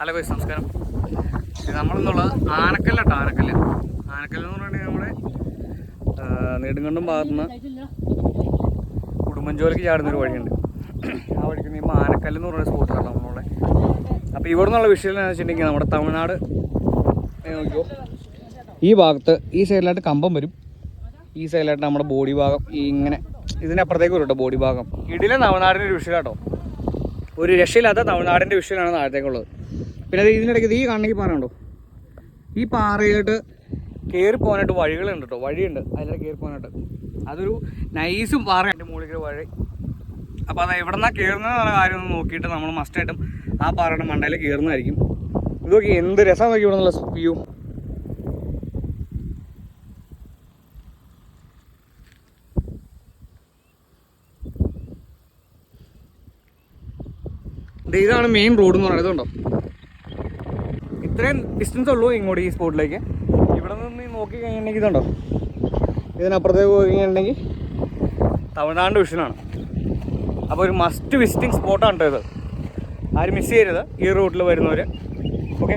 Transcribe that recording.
Hello guys നമസ്കാരം നമ്മളെന്നുള്ളത് ആനക്കല്ലട്ടോ ആനക്കല്ല് ആനക്കല്ല്. എന്ന് പറഞ്ഞിട്ടുണ്ടെങ്കിൽ നമ്മുടെ നെടുങ്കണ്ടം ഭാഗത്തുനിന്ന് ഉടുമ്പൻചോലയ്ക്ക് ചാടുന്നൊരു വഴിയുണ്ട്. ആ വഴിക്ക് നീ ആനക്കല്ല് എന്ന് പറയുന്ന സ്പോട്ടാണ് നമ്മളുടെ അപ്പോൾ ഇവിടെ നിന്നുള്ള വിഷയം എന്താണെന്ന് വെച്ചിട്ടുണ്ടെങ്കിൽ നമ്മുടെ തമിഴ്നാട് നോക്കിയോ ഈ ഭാഗത്ത് ഈ സൈഡിലായിട്ട് കമ്പം വരും. ഈ സൈഡിലായിട്ട് നമ്മുടെ ബോഡി ഭാഗം ഈ ഇങ്ങനെ ഇതിനപ്പുറത്തേക്ക് വരും കേട്ടോ ബോഡി ഭാഗം. ഇടിലെ തമിഴ്നാടിന്റെ ഒരു വിഷയം കേട്ടോ. ഒരു രക്ഷയില്ലാത്ത തമിഴ്നാടിന്റെ വിഷയമാണ് താഴത്തേക്കുള്ളത് പിന്നെ അത് ഇതിനിടയ്ക്ക് ഈ കണ്ണെങ്കിൽ പാറയുണ്ടോ ഈ പാറയിലോട്ട് കയറി പോകാനായിട്ട് വഴികളുണ്ട് കേട്ടോ വഴിയുണ്ട്. അതിലൂടെ കയറി പോകാനായിട്ട്. അതൊരു നൈസും പാറ എന്റെ മുകളിൽ വഴി. അപ്പോൾ അത് എവിടെ നിന്നാണ് കയറുന്നതെന്നുള്ള കാര്യം നോക്കിയിട്ട് നമ്മൾ മസ്റ്റായിട്ടും ആ പാറയുടെ മണ്ടയിൽ കയറുന്നതായിരിക്കും ഇതൊക്കെ എന്ത് രസം നോക്കി ഇവിടെ നിന്നുള്ള വ്യൂ. ഇതാണ് മെയിൻ റോഡ് എന്ന് പറയുന്നത് കണ്ടോ? ഇത്രയും ഡിസ്റ്റൻസ് ഉള്ളൂ ഇങ്ങോട്ട് ഈ സ്പോട്ടിലേക്ക് ഇവിടെ നിന്ന് നോക്കി കഴിഞ്ഞിട്ടുണ്ടെങ്കിൽ ഇതുണ്ടോ? ഇതിനപ്പുറത്തേക്ക് പോയി കഴിഞ്ഞിട്ടുണ്ടെങ്കിൽ തമിഴ്നാട് വിഷനാണ് അപ്പോൾ ഒരു മസ്റ്റ് വിസിറ്റിംഗ് സ്പോട്ടാണ് കേട്ടോ ഇത്. ആരും മിസ് ചെയ്യരുത്. ഈ റൂട്ടിൽ വരുന്നവർ ഓക്കെ